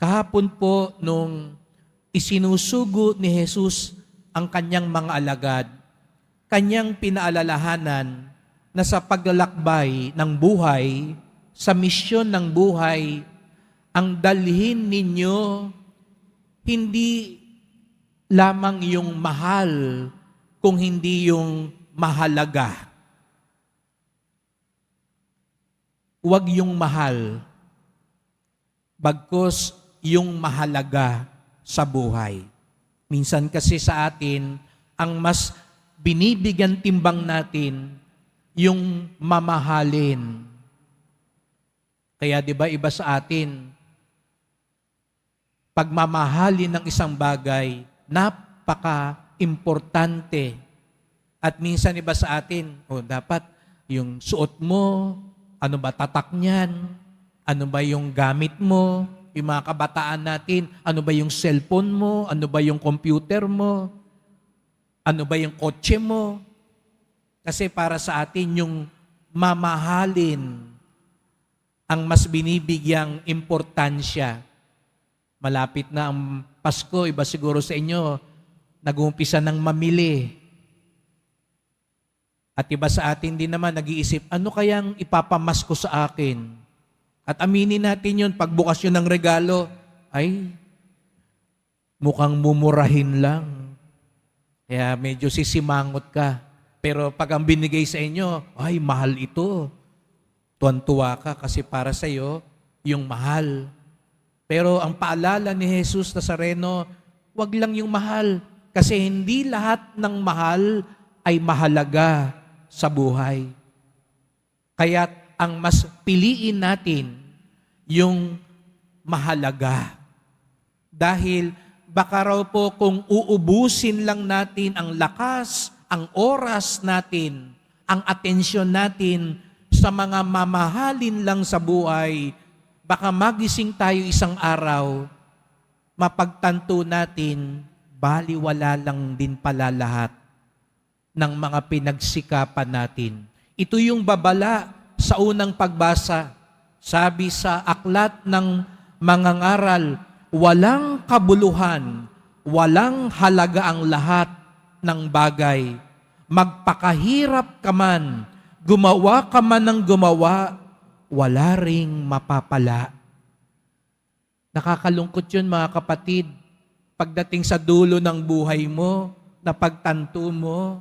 Kahapon po nung isinusugo ni Jesus ang kanyang mga alagad, kanyang pinaalalahanan na sa paglalakbay ng buhay, sa misyon ng buhay, ang dalhin ninyo hindi lamang yung mahal, kung hindi yung mahalaga. Huwag yung mahal, bagkos yung mahalaga sa buhay. Minsan kasi sa atin, ang mas binibigyan timbang natin, yung mamahalin. Kaya 'di ba iba sa atin, pagmamahalin ng isang bagay, napaka-importante. At minsan iba sa atin, oh, dapat yung suot mo, ano ba tatak niyan, ano ba yung gamit mo, yung mga kabataan natin, ano ba yung cellphone mo, ano ba yung computer mo, ano ba yung kotse mo. Kasi para sa atin yung mamahalin ang mas binibigyang importansya. Malapit na ang Pasko, iba siguro sa inyo, nag-uumpisa ng mamili. At iba sa atin din naman nag-iisip, ano kayang ipapamasko sa akin? At aminin natin yun, pagbukas yun ng regalo, ay, mukhang mumurahin lang. Kaya medyo sisimangot ka. Pero pag ang binigay sa inyo, ay, mahal ito. Tuwan-tuwa ka kasi para sa iyo, yung mahal. Pero ang paalala ni Jesus Nazareno, wag lang yung mahal. Kasi hindi lahat ng mahal ay mahalaga sa buhay. Kaya ang mas piliin natin yung mahalaga. Dahil baka raw po kung uubusin lang natin ang lakas, ang oras natin, ang atensyon natin sa mga mamahalin lang sa buhay, baka magising tayo isang araw, mapagtanto natin, baliwala lang din pala lahat ng mga pinagsikapan natin. Ito yung babala sa unang pagbasa. Sabi sa aklat ng mga ngaral, walang kabuluhan, walang halaga ang lahat ng bagay. Magpakahirap ka man, gumawa ka man ng gumawa, wala ring mapapala. Nakakalungkot yun mga kapatid. Pagdating sa dulo ng buhay mo, napagtanto mo,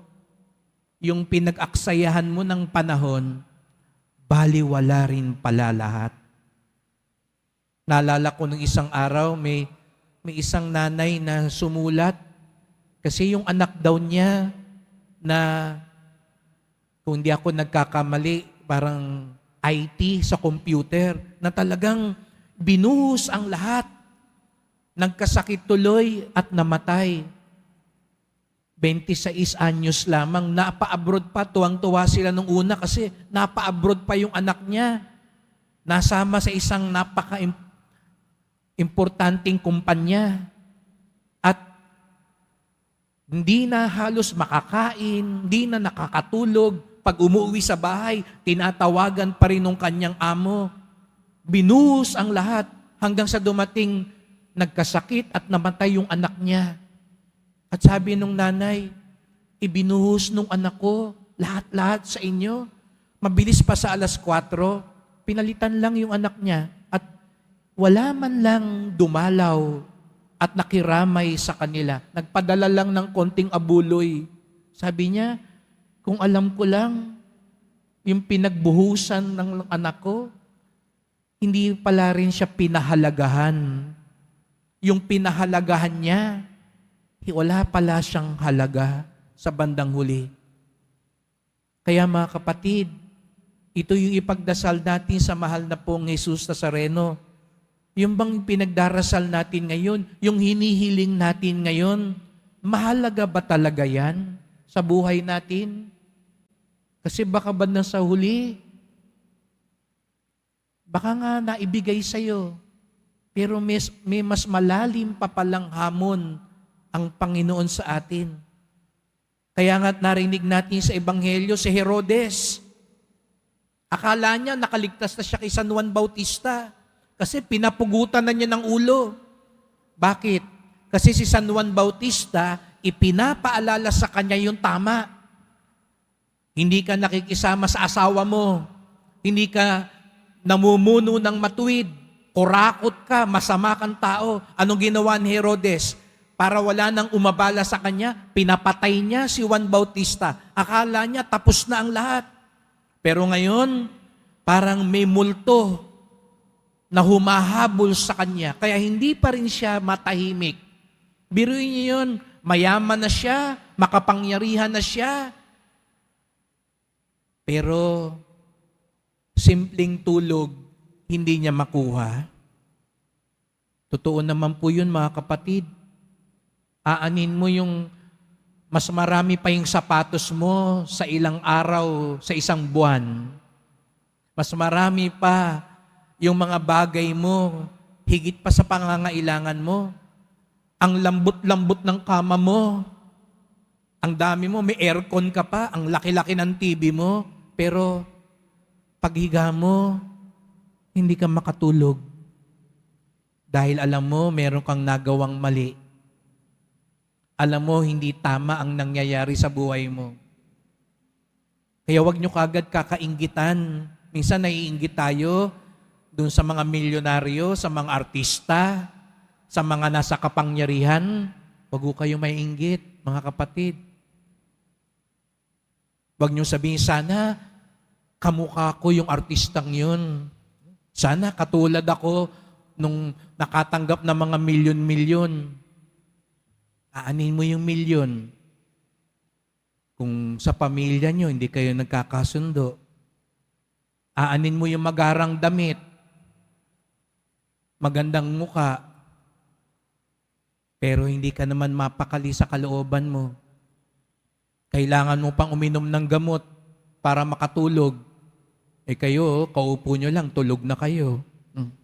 yung pinag-aksayahan mo ng panahon, baliwala rin pala lahat. Naalala ko nung isang araw, may, may isang nanay na sumulat kasi yung anak daw niya na kung hindi ako nagkakamali, parang IT sa computer, na talagang binuhos ang lahat. Nagkasakit tuloy at namatay. 26 anyos lamang, napa-abroad pa, tuwang-tuwa sila nung una kasi napa-abroad pa yung anak niya. Nasama sa isang napaka-importanting kumpanya. At hindi na halos makakain, hindi na nakakatulog. Pag umuwi sa bahay, tinatawagan pa rin ng kanyang amo. Binuhos ang lahat hanggang sa dumating nagkasakit at namatay yung anak niya. At sabi nung nanay, ibinuhos nung anak ko lahat-lahat sa inyo. Mabilis pa sa alas 4, pinalitan lang yung anak niya at wala man lang dumalaw at nakiramay sa kanila. Nagpadala lang ng konting abuloy. Sabi niya, kung alam ko lang, yung pinagbuhusan ng anak ko, hindi pala rin siya pinahalagahan. Yung pinahalagahan niya, wala pala siyang halaga sa bandang huli. Kaya mga kapatid, ito yung ipagdasal natin sa mahal na pong Jesus Nazareno. Yung bang pinagdarasal natin ngayon, yung hinihiling natin ngayon, mahalaga ba talaga yan sa buhay natin? Kasi baka ba na sa huli, baka nga naibigay sa'yo, pero may, may mas malalim pa palang hamon ang Panginoon sa atin. Kaya nga narinig natin sa Ebanghelyo si Herodes. Akala niya nakaligtas na siya kay San Juan Bautista. Kasi pinapugutan na niya ng ulo. Bakit? Kasi si San Juan Bautista, ipinapaalala sa kanya yung tama. Hindi ka nakikisama sa asawa mo. Hindi ka namumuno ng matuwid. Kurakot ka, masama kang tao. Anong ginawa ni Herodes? Para wala nang umabala sa kanya, pinapatay niya si Juan Bautista. Akala niya tapos na ang lahat. Pero ngayon, parang may multo na humahabol sa kanya. Kaya hindi pa rin siya matahimik. Biruin niyo yun, mayaman na siya, makapangyarihan na siya. Pero simpleng tulog, hindi niya makuha. Totoo naman po yun mga kapatid. Aanin mo yung mas marami pa yung sapatos mo sa ilang araw, sa isang buwan. Mas marami pa yung mga bagay mo, higit pa sa pangangailangan mo. Ang lambot-lambot ng kama mo. Ang dami mo, may aircon ka pa, ang laki-laki ng TV mo, pero paghiga mo, hindi ka makatulog. Dahil alam mo, meron kang nagawang mali. Alam mo, hindi tama ang nangyayari sa buhay mo. Kaya wag nyo kagad kakainggitan. Minsan naiinggit tayo dun sa mga milyonaryo, sa mga artista, sa mga nasa kapangyarihan. Wag ko kayo maiinggit, mga kapatid. Wag nyo sabihin, sana kamukha ko yung artistang yun. Sana katulad ako nung nakatanggap ng mga milyon-milyon. Aanin mo yung milyon. Kung sa pamilya nyo, hindi kayo nagkakasundo. Aanin mo yung magarang damit. Magandang muka. Pero hindi ka naman mapakali sa kalooban mo. Kailangan mo pang uminom ng gamot para makatulog. Eh kayo, kaupo nyo lang, tulog na kayo. Hmm.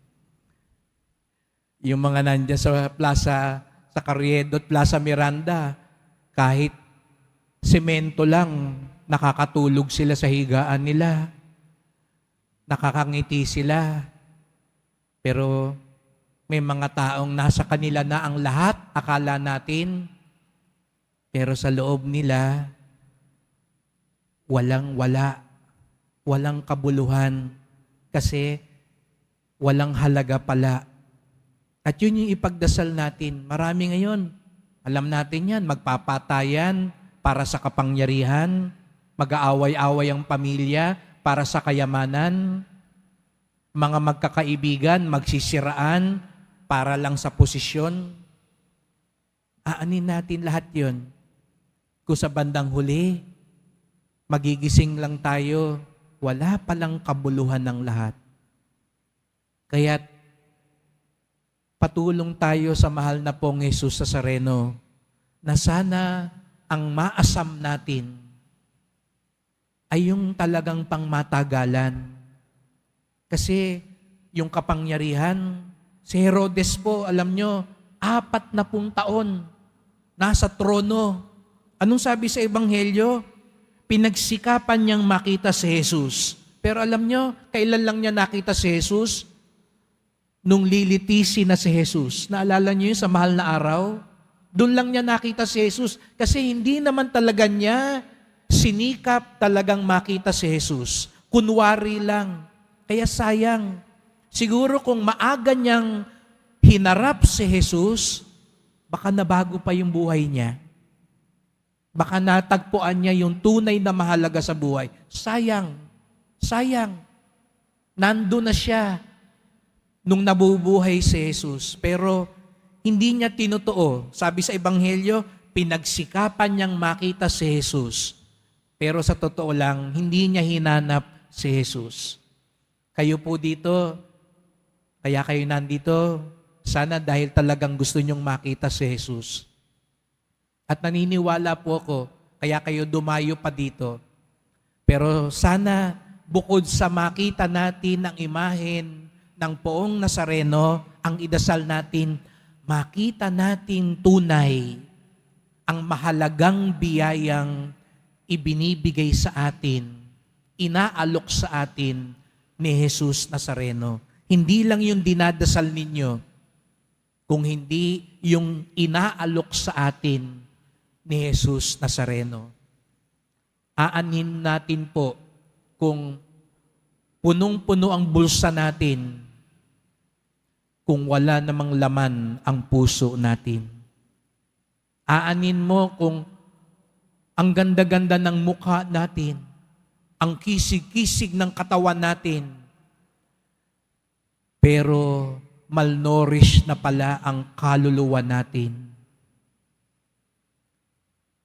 Yung mga nandiyan sa plaza, sa Carriedo at Plaza Miranda, kahit semento lang, nakakatulog sila sa higaan nila. Nakakangiti sila. Pero may mga taong nasa kanila na ang lahat, akala natin, pero sa loob nila, walang wala, walang kabuluhan, kasi walang halaga pala. At yun yung ipagdasal natin. Marami ngayon, alam natin yan, magpapatayan para sa kapangyarihan, mag-aaway-away ang pamilya para sa kayamanan, mga magkakaibigan, magsisiraan para lang sa posisyon. Aanin natin lahat yon. Kung sa bandang huli, magigising lang tayo, wala palang kabuluhan ng lahat. Kaya patulong tayo sa mahal na pong Jesus sa Sareno na sana ang maasam natin ay yung talagang pangmatagalan. Kasi yung kapangyarihan, si Herodes po, alam nyo, apat na pung taon, nasa trono. Anong sabi sa Ebanghelyo? Pinagsikapan niyang makita si Jesus. Pero alam nyo, kailan lang niya nakita si Jesus? Nung lilitisi na si Jesus. Naalala niyo yun sa mahal na araw? Doon lang niya nakita si Jesus. Kasi hindi naman talaga niya sinikap talagang makita si Jesus. Kunwari lang. Kaya sayang. Siguro kung maaga niyang hinarap si Jesus, baka nabago pa yung buhay niya. Baka natagpuan niya yung tunay na mahalaga sa buhay. Sayang. Sayang. Nando na siya nung nabubuhay si Jesus. Pero hindi niya tinutuo. Sabi sa Ebanghelyo, pinagsikapan niyang makita si Jesus. Pero sa totoo lang, hindi niya hinanap si Jesus. Kayo po dito, kaya kayo nandito, sana dahil talagang gusto niyong makita si Jesus. At naniniwala po ako, kaya kayo dumayo pa dito. Pero sana bukod sa makita natin ang imahen ng poong Nazareno, ang idasal natin, makita natin tunay ang mahalagang biyayang ibinibigay sa atin, inaalok sa atin ni Jesus Nazareno. Hindi lang yung dinadasal ninyo, kung hindi yung inaalok sa atin ni Jesus Nazareno. Aanin natin po kung punong-puno ang bulsa natin kung wala namang laman ang puso natin. Aanin mo kung ang ganda-ganda ng mukha natin, ang kisig-kisig ng katawan natin, pero malnourished na pala ang kaluluwa natin.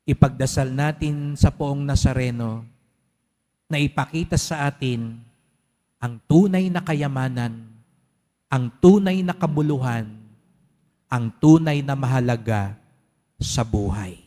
Ipagdasal natin sa poong Nazareno na ipakita sa atin ang tunay na kayamanan, ang tunay na kabuluhan, ang tunay na mahalaga sa buhay.